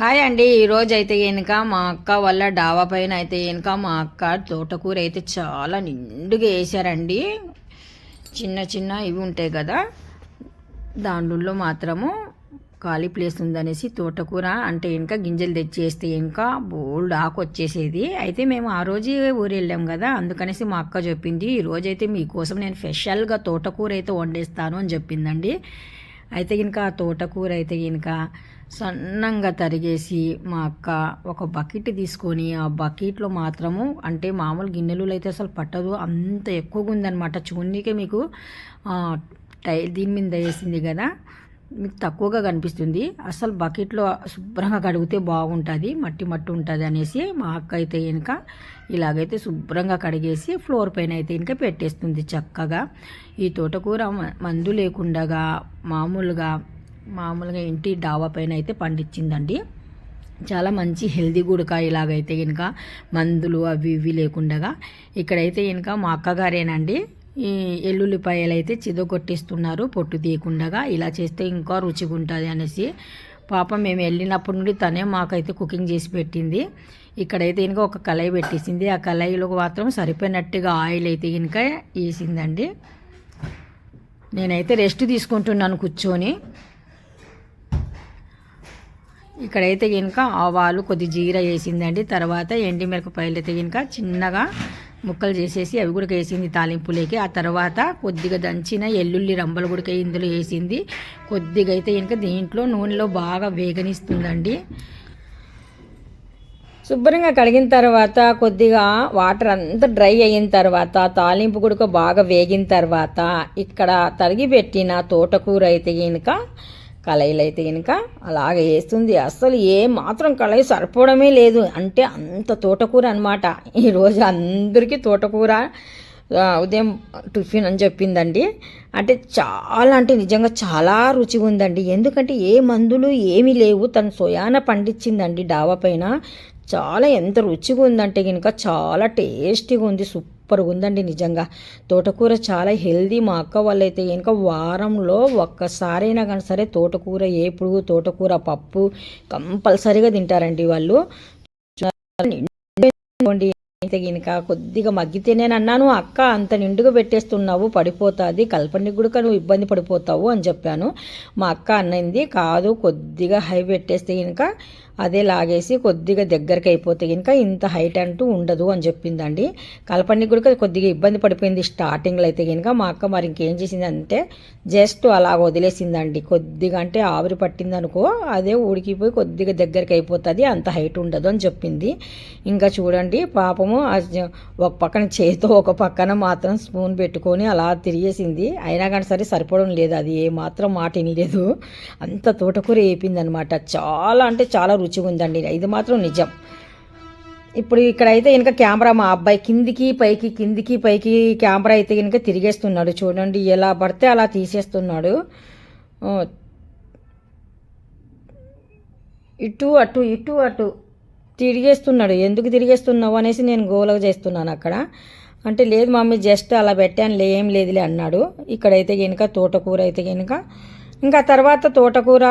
Hi అండి. ఈరోజు అయితే కనుక మా అక్క వల్ల డాబా పైన అయితే కనుక మా అక్క తోటకూర అయితే చాలా నిండుగా వేసారండి. చిన్న చిన్న ఇవి ఉంటాయి కదా దాంట్లో మాత్రము ఖాళీ ప్లేస్ ఉందనేసి తోటకూర అంటే ఇంకా గింజలు తెచ్చేస్తే ఇంకా బోల్డ్ ఆకు వచ్చేసేది. అయితే మేము ఆ రోజు ఊరు వెళ్ళాం కదా అందుకనేసి మా అక్క చెప్పింది ఈరోజైతే అయితే మీకోసం నేను స్పెషల్గా తోటకూర అయితే వండేస్తాను అని చెప్పిందండి. అయితే ఇంకా ఆ తోటకూర అయితే ఇంకా సన్నంగా తరిగేసి మా అక్క ఒక బకెట్ తీసుకొని ఆ బకెట్లో మాత్రము అంటే మామూలు గిన్నెలు అయితే అసలు పట్టదు అంత ఎక్కువగా ఉందన్నమాట. చూడనీకే మీకు టై దీని మీద వేసింది కదా. మీకు తక్కువగా కనిపిస్తుంది. అసలు బకెట్లో శుభ్రంగా కడిగితే బాగుంటుంది మట్టి మట్టి ఉంటుంది అనేసి మా అక్క అయితే కనుక ఇలాగైతే శుభ్రంగా కడిగేసి ఫ్లోర్ పైన అయితే ఇనుక పెట్టేస్తుంది చక్కగా. ఈ తోటకూర మందు లేకుండా మామూలుగా మామూలుగా ఇంటి డాబా పైన అయితే పండించిందండి చాలా మంచి హెల్దీ గుడక ఇలాగైతే కనుక మందులు అవి ఇవి లేకుండా ఇక్కడైతే కనుక మా అక్కగారేనండి ఈ ఎల్లుల్లిపాయలు అయితే చిదగొట్టిస్తున్నారు పొట్టు తీయకుండా ఇలా చేస్తే ఇంకా రుచిగా ఉంటుంది అనేసి. పాపం మేము వెళ్ళినప్పటి నుండి తనే మాకైతే కుకింగ్ చేసి పెట్టింది. ఇక్కడైతే ఇంకా ఒక కళాయి పెట్టేసింది. ఆ కళాయిలో మాత్రం సరిపోయినట్టుగా ఆయిల్ అయితే ఇంకా వేసిందండి. నేనైతే రెస్ట్ తీసుకుంటున్నాను కూర్చొని. ఇక్కడైతే కనుక ఆవాలు కొద్ది జీర వేసిందండి. తర్వాత ఎండి మిరపకాయలు అయితే కనుక చిన్నగా ముక్కలు చేసేసి అవి కూడా వేసింది తాలింపులోకి ఆ తర్వాత కొద్దిగా దంచిన ఎల్లుల్లి రంబలు కూడా ఇందులో వేసింది. కొద్దిగా అయితే కనుక దీంట్లో నూనెలో బాగా వేగనిస్తుందండి. శుభ్రంగా కడిగిన తర్వాత కొద్దిగా వాటర్ అంతా డ్రై అయిన తర్వాత తాలింపు గుడక బాగా వేగిన తర్వాత ఇక్కడ తరిగి పెట్టిన తోటకూర అయితే కనుక కళాయిలు అయితే కనుక అలాగ వేస్తుంది అస్సలు ఏ మాత్రం కళాయి సరిపోవడమే లేదు. అంటే అంత తోటకూర అనమాట ఈరోజు అందరికీ తోటకూర ఉదయం టిఫిన్ అని చెప్పిందండి. అంటే చాలా అంటే నిజంగా చాలా రుచిగా ఉందండి ఎందుకంటే ఏ మందులు ఏమీ లేవు. తను సొయాన పండించిందండి డాబా పైన. చాలా ఎంత రుచిగా ఉందంటే కనుక చాలా టేస్టీగా ఉంది సూపర్ సూపర్ ఉందండి నిజంగా. తోటకూర చాలా హెల్దీ మా అక్క వాళ్ళైతే ఇంకా వారంలో ఒక్కసారైనా కానీ సరే తోటకూర ఏపుడు తోటకూర పప్పు కంపల్సరీగా తింటారండి వాళ్ళు. నిండుకోండి అయితే గినక కొద్దిగా మగ్గితే నేను అన్నాను అక్క అంత నిండుగా పెట్టేస్తున్నావు పడిపోతుంది కల్పని కూడా నువ్వు ఇబ్బంది పడిపోతావు అని చెప్పాను. మా అక్క అన్నది కాదు కొద్దిగా హై పెట్టేస్తే కనుక అదే లాగేసి కొద్దిగా దగ్గరికి అయిపోతే కనుక ఇంత హైట్ అంటూ ఉండదు అని చెప్పిందండి. కల్పని కూడా కొద్దిగా ఇబ్బంది పడిపోయింది స్టార్టింగ్లో అయితే కనుక మా అక్క మరి ఇంకేం చేసింది అంటే జస్ట్ అలా వదిలేసిందండి. కొద్దిగా అంటే ఆవిరి పట్టింది అనుకో అదే ఉడికిపోయి కొద్దిగా దగ్గరికి అయిపోతుంది అంత హైట్ ఉండదు అని చెప్పింది. ఇంకా చూడండి పాపం పాపము ఒక పక్కన చేతితో ఒక పక్కన మాత్రం స్పూన్ పెట్టుకొని అలా తిరిగేసింది. అయినా కానీ సరే సరిపోవడం లేదు. అది ఏ మాత్రం మాట వినలేదు. అంత తోటకూర వేపింది అనమాట చాలా అంటే చాలా రుచిగా ఉందండి. ఇది మాత్రం నిజం. ఇప్పుడు ఇక్కడైతే కనుక కెమెరా మా అబ్బాయి కిందికి పైకి కిందికి పైకి కెమెరా అయితే కనుక తిరిగేస్తున్నాడు. చూడండి ఎలా పడితే అలా తీసేస్తున్నాడు. ఇటు అటు ఇటు అటు. తిరిగేస్తున్నాడు. ఎందుకు తిరిగేస్తున్నావు అనేసి నేను గోలగా చేస్తున్నాను అక్కడ. అంటే లేదు మమ్మీ జస్ట్ అలా పెట్టాను లే ఏం లేదులే అన్నాడు. ఇక్కడైతే కనుక తోటకూర అయితే కనుక ఇంకా తర్వాత తోటకూర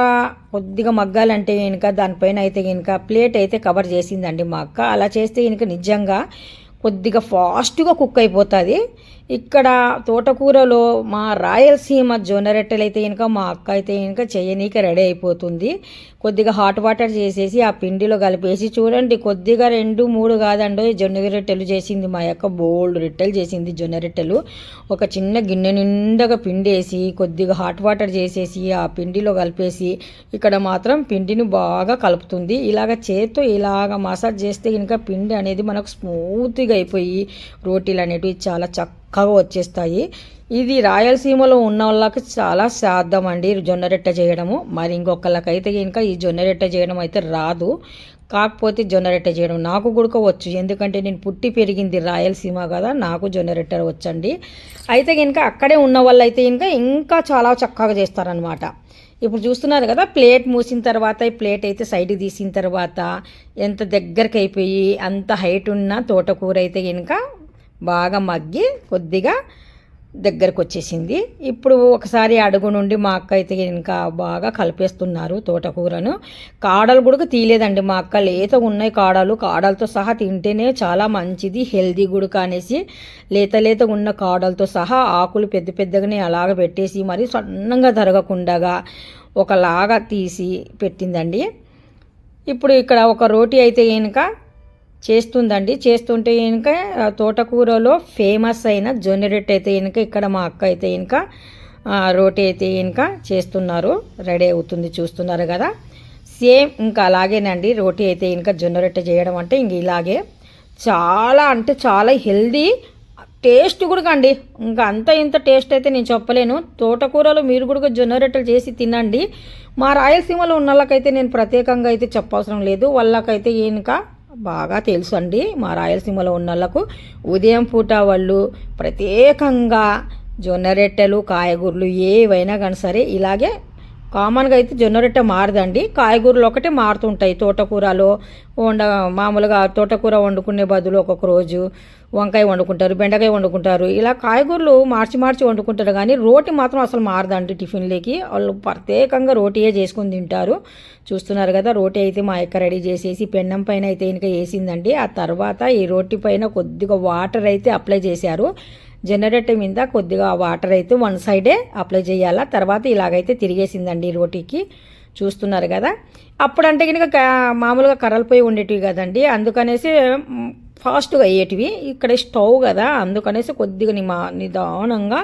కొద్దిగా మగ్గాలంటే కనుక దానిపైన అయితే కనుక ప్లేట్ అయితే కవర్ చేసిందండి మా అక్క. అలా చేస్తే కనుక నిజంగా కొద్దిగా ఫాస్ట్గా కుక్ అయిపోతుంది. ఇక్కడ తోటకూరలో మా రాయలసీమ జొన్న రొట్టెలు అయితే కనుక మా అక్క అయితే కనుక చేయనీకి రెడీ అయిపోతుంది. కొద్దిగా హాట్ వాటర్ చేసేసి ఆ పిండిలో కలిపేసి చూడండి కొద్దిగా రెండు మూడు కాదండి జొన్న రొట్టెలు చేసింది. మా యొక్క బోల్డ్ రొట్టెలు చేసింది జొన్న రొట్టెలు. ఒక చిన్న గిన్నె నిండగా పిండి వేసి కొద్దిగా హాట్ వాటర్ చేసేసి ఆ పిండిలో కలిపేసి ఇక్కడ మాత్రం పిండిని బాగా కలుపుతుంది. ఇలాగ చేత్తో ఇలాగ మసాజ్ చేస్తే కనుక పిండి అనేది మనకు స్మూత్గా అయిపోయి రోటీలు అనేటివి చాలా చక్క చక్కగా వచ్చేస్తాయి. ఇది రాయలసీమలో ఉన్న వాళ్ళకి చాలా సాధ్యం అండి జొన్నరెట్ట చేయడము. మరి ఇంకొకళ్ళకైతే ఇంకా ఈ జొన్నరెట్ట చేయడం అయితే రాదు. కాకపోతే జొన్నరెట్ట చేయడం నాకు కూడా వచ్చు. ఎందుకంటే నేను పుట్టి పెరిగింది రాయలసీమ కదా నాకు జొన్నరెట్ట వచ్చండి. అయితే కనుక అక్కడే ఉన్న వాళ్ళైతే ఇంకా ఇంకా చాలా చక్కగా చేస్తారనమాట ఇప్పుడు చూస్తున్నారు కదా ప్లేట్ మూసిన తర్వాత ఈ ప్లేట్ అయితే సైడ్ తీసిన తర్వాత ఎంత దగ్గరికి అయిపోయి అంత హైట్ ఉన్న తోటకూర అయితే కనుక బాగా మగ్గి కొద్దిగా దగ్గరకు వచ్చేసింది ఇప్పుడు ఒకసారి అడుగు నుండి మా అక్క అయితే ఇంకా బాగా కలిపేస్తున్నారు తోటకూరను. కాడలు కూడా తీయలేదండి మా అక్క. లేత ఉన్నాయి కాడలు. కాడలతో సహా తింటేనే చాలా మంచిది హెల్దీ గుడక అనేసి లేత లేత ఉన్న కాడలతో సహా ఆకులు పెద్ద పెద్దగానే అలాగ పెట్టేసి మరి సన్నంగా తరగకుండగా ఒకలాగా తీసి పెట్టిందండి. ఇప్పుడు ఇక్కడ ఒక రోటీ అయితే కనుక చేస్తుందండి. చేస్తుంటే కనుక తోటకూరలో ఫేమస్ అయిన జొన్న రొట్టె అయితే కనుక ఇక్కడ మా అక్క అయితే కనుక రోటీ అయితే కనుక చేస్తున్నారు. రెడీ అవుతుంది చూస్తున్నారు కదా. సేమ్ ఇంకా అలాగేనండి. రోటీ అయితే ఇంకా జొన్న రొట్టె చేయడం అంటే ఇంక ఇలాగే. చాలా అంటే చాలా హెల్దీ టేస్ట్ కూడా అండి ఇంకా అంత ఇంత టేస్ట్ అయితే నేను చెప్పలేను. తోటకూరలో మీరు కూడా జొన్న రొట్టెలు చేసి తినండి. మా రాయలసీమలో ఉన్న వాళ్ళకైతే నేను ప్రత్యేకంగా అయితే చెప్పవసరం లేదు. వాళ్ళకైతే ఇంకా బాగా తెలుసు అండి మా రాయలసీమలో ఉన్న వాళ్ళకు ఉదయం పూట వాళ్ళు ప్రత్యేకంగా జొన్న రొట్టెలు కాయగూరలు ఏవైనా కానీ సరే ఇలాగే కామన్గా అయితే జొన్న రొట్టె మారదండి. కాయగూరలు ఒకటే మారుతుంటాయి తోటకూరలో. వండ మామూలుగా తోటకూర వండుకునే బదులు ఒక్కొక్క రోజు వంకాయ వండుకుంటారు బెండకాయ వండుకుంటారు. ఇలా కాయగూరలు మార్చి మార్చి వండుకుంటారు కానీ రోటి మాత్రం అసలు మారదండి టిఫిన్లోకి. వాళ్ళు ప్రత్యేకంగా రోటీయే చేసుకుని తింటారు. చూస్తున్నారు కదా రోటీ అయితే మా యొక్క రెడీ చేసేసి పెన్నం పైన అయితే ఇంకా వేసిందండి. ఆ తర్వాత ఈ రోటీ పైన కొద్దిగా వాటర్ అయితే అప్లై చేశారు. జనరేటర్ మీద కొద్దిగా వాటర్ అయితే వన్ సైడే అప్లై చేయాలా? తర్వాత ఇలాగైతే తిరిగేసిందండి రోటీకి. చూస్తున్నారు కదా. అప్పుడంటే కనుక మామూలుగా కర్రలు పోయి ఉండేటివి కదండి. అందుకనేసి ఫాస్ట్గా అయ్యేటివి. ఇక్కడ స్టవ్ కదా. అందుకనేసి కొద్దిగా నిమా నిదానంగా